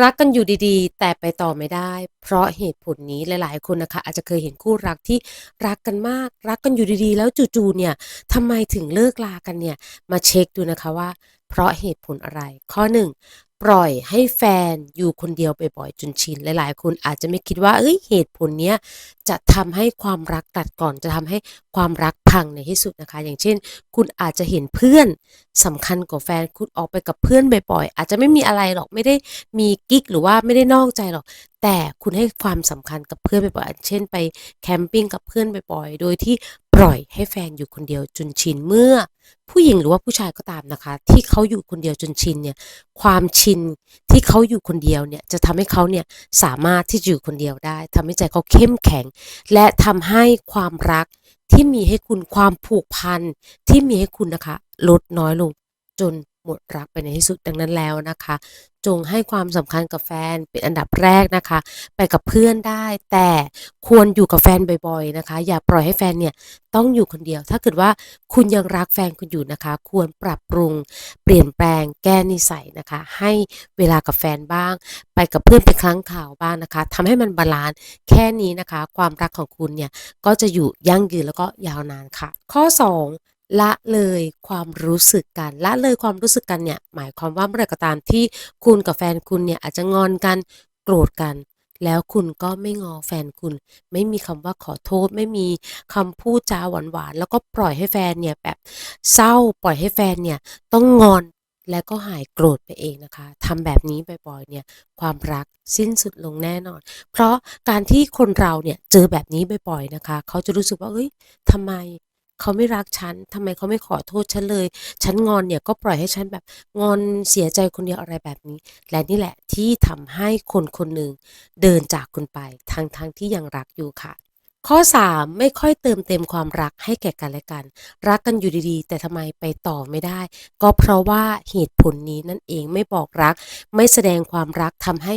รักกันอยู่ดีๆ แต่ไปต่อไม่ได้ เพราะเหตุผลนี้หลายๆ คนนะคะ อาจจะเคยเห็นคู่รักที่รักกันมาก รักกันอยู่ดีๆ แล้วจู่ๆเนี่ยทำไมถึงเลิกลากันเนี่ยมาเช็คดูนะคะว่า เพราะเหตุผลอะไร ข้อ 1 ปล่อยให้แฟนอยู่คนเดียวบ่อยๆจนชิน หลายๆ คนอาจจะไม่คิดว่าเอ้ยเหตุผลเนี้ยจะทำให้ความรักตัดก่อนจะทำให้ความรักพังในที่สุดนะคะ อย่างเช่น คุณอาจจะเห็นเพื่อนสำคัญกว่าแฟนคุณออกไปกับเพื่อนบ่อยๆ อาจจะไม่มีอะไรหรอกไม่ได้มีกิ๊กหรือว่าไม่ได้นอกใจหรอก แต่คุณให้ความสำคัญกับเพื่อนบ่อยๆเช่น ไปแคมปิ้งกับเพื่อนบ่อยๆ โดยที่ ปล่อยให้แฟนอยู่คนเดียวจนชินเมื่อ ผู้หญิงหรือว่าผู้ชายก็ตามนะคะ ที่เขาอยู่คนเดียวจนชินเนี่ยความชินที่เขาอยู่คนเดียวเนี่ยจะทำให้เขาเนี่ยสามารถที่จะอยู่คนเดียวได้ทำให้ใจเขาเข้มแข็ง และทำให้ความรักที่มีให้คุณความผูกพันที่มีให้คุณนะคะ ลดน้อยลงจน หมดรักไปในที่สุดดังนั้นแล้วนะคะ จงให้ความสำคัญกับแฟนเป็นอันดับแรกนะคะ ไปกับเพื่อนได้ แต่ควรอยู่กับแฟนบ่อยๆนะคะ อย่าปล่อยให้แฟนเนี่ยต้องอยู่คนเดียว ถ้าเกิดว่าคุณยังรักแฟนคุณอยู่นะคะ ควรปรับปรุง เปลี่ยนแปลงแก้นิสัยนะคะ ให้เวลากับแฟนบ้าง ไปกับเพื่อนเป็นครั้งข่าวบ้างนะคะทำให้มันบาลานซ์แค่นี้นะคะ ความรักของคุณเนี่ยก็จะอยู่ยั่งยืนแล้วก็ยาวนานค่ะ ข้อ 2 ละเลยความรู้สึกกันละเลยความรู้สึกกันเนี่ยหมายความว่าเมื่อไร่ก็ตามที่คุณกับแฟนคุณเนี่ยอาจจะงอนกันโกรธกัน แล้วคุณก็ไม่งอแฟนคุณ ไม่มีคำว่าขอโทษ ไม่มีคำพูดจาหวานๆแล้วก็ปล่อยให้แฟนเนี่ยแบบเศร้าปล่อยให้แฟนเนี่ยต้องงอนแล้วก็หายโกรธไปเองนะคะทำแบบนี้บ่อยๆเนี่ยความรักสิ้นสุดลงแน่นอน เพราะการที่คนเราเนี่ยเจอแบบนี้บ่อยๆนะคะ เขาจะรู้สึกว่าเอ้ยทำไม เขาไม่รักฉันทำไมเขาไม่ขอโทษฉันเลย ฉันงอนเนี่ยก็ปล่อยให้ฉันแบบงอนเสียใจคนเดียวอะไรแบบนี้ และนี่แหละที่ทำให้คนคนหนึ่งเดินจากคุณไปทั้งทั้งที่ยังรักอยู่ค่ะข้อ 3 ไม่ค่อยเติมเต็มความรักให้แก่กันและกัน รักกันอยู่ดีๆ แต่ทำไมไปต่อไม่ได้ ก็เพราะว่าเหตุผลนี้นั่นเองไม่บอกรัก ไม่แสดงความรักทำให้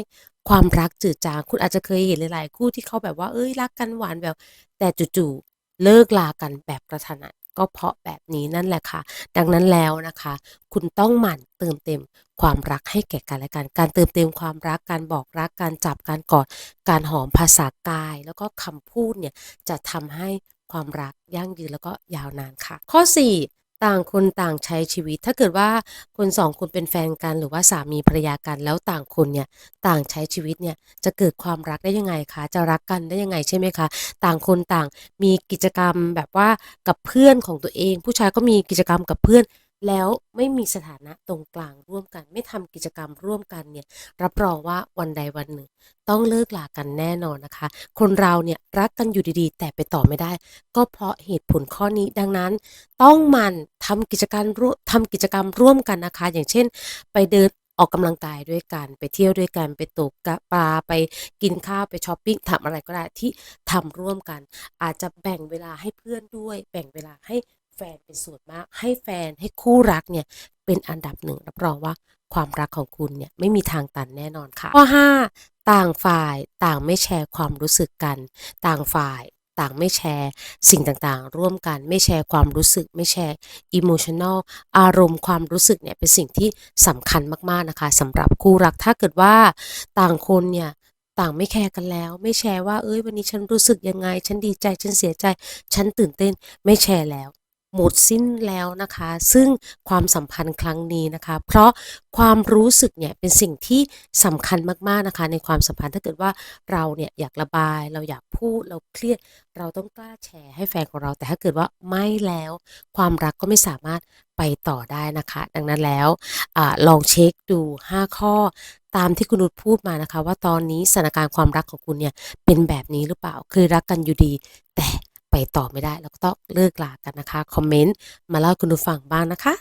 ความรักจืดจางคุณอาจจะเคยเห็นหลายๆ คู่ที่เขาแบบว่าเอ้ยรักกันหวานแบบ แต่จู่ๆ เลิกลากันแบบกระทันหันก็เพราะแบบนี้นั่นแหละค่ะ ดังนั้นแล้วนะคะ คุณต้องหมั่นเติมเต็มความรักให้แก่กันและกัน การเติมเต็มความรัก การบอกรัก การจับ การกอด การหอมภาษากาย แล้วก็คำพูดเนี่ยจะทำให้ความรักยั่งยืนแล้วก็ยาวนานค่ะ ข้อ 4 ต่างคนต่างใช้ชีวิต ถ้าเกิดว่าคนสองคนเป็นแฟนกันหรือว่าสามีภรรยากันแล้วต่างคนเนี่ยต่างใช้ชีวิตเนี่ยจะเกิดความรักได้ยังไงคะจะรักกันได้ยังไงใช่ไหมคะต่างคนต่างมีกิจกรรมแบบว่ากับเพื่อนของตัวเอง ผู้ชายก็มีกิจกรรมกับเพื่อน แล้วไม่มีสถานะตรงกลางร่วมกัน ไม่ทำกิจกรรมร่วมกันเนี่ยรับรองว่าวันใดวันหนึ่ง ต้องเลิกลากันแน่นอนนะคะ คนเราเนี่ยรักกันอยู่ดีๆ แต่ไปต่อไม่ได้ ก็เพราะเหตุผลข้อนี้ดังนั้น ต้องมันทำกิจการร่วมทำกิจกรรมร่วมกันนะคะ อย่างเช่น ไปเดินออกกำลังกายด้วยกันไปเที่ยวด้วยกันไปตกปลาไปกินข้าวไปช้อปปิ้งทำอะไรก็ได้ที่ทำร่วมกัน อาจจะแบ่งเวลาให้เพื่อนด้วย แบ่งเวลาให้ แฟนเป็นส่วนมาก ให้แฟนให้คู่รักเนี่ยเป็นอันดับหนึ่งรับรองว่าความรักของคุณเนี่ยไม่มีทางตันแน่นอนค่ะ ข้อ 5 ต่างฝ่ายต่างไม่แชร์ความรู้สึกกัน ต่างฝ่ายต่างไม่แชร์ สิ่งต่างๆ ร่วมกันไม่แชร์ความรู้สึก ไม่แชร์อิโมชัน a ลอารมณ์ความรู้สึกเนี่ยเป็นสิ่งที่สำคัญมากๆนะคะสำหรับคู่รักถ้าเกิดว่าต่างคนเนี่ยต่างไม่แคร์กันแล้ว ไม่แชร์ว่าเอ้ยวันนี้ฉันรู้สึกยังไง ฉันดีใจฉันเสียใจ ฉันตื่นเต้นไม่แชร์แล้ว หมดสิ้นแล้วนะคะ ซึ่งความสัมพันธ์ครั้งนี้นะคะ เพราะความรู้สึกเนี่ยเป็นสิ่งที่สำคัญมากๆนะคะ ในความสัมพันธ์ถ้าเกิดว่าเราเนี่ยอยากระบาย เราอยากพูดเราเครียด เราต้องกล้าแชร์ให้แฟนของเรา แต่ถ้าเกิดว่าไม่แล้ว ความรักก็ไม่สามารถไปต่อได้นะคะ ดังนั้นแล้วอลองเช็คดู 5 ข้อตามที่คุณนุชพูดมานะคะ ว่าตอนนี้สถานการณ์ความรักของคุณเนี่ยเป็นแบบนี้หรือเปล่าเคยรักกันอยู่ดี แต่ ไปต่อไม่ได้ แล้วก็ต้องเลิกลากันนะคะ คอมเมนต์มาเล่าคุณผู้ฟังบ้างนะคะ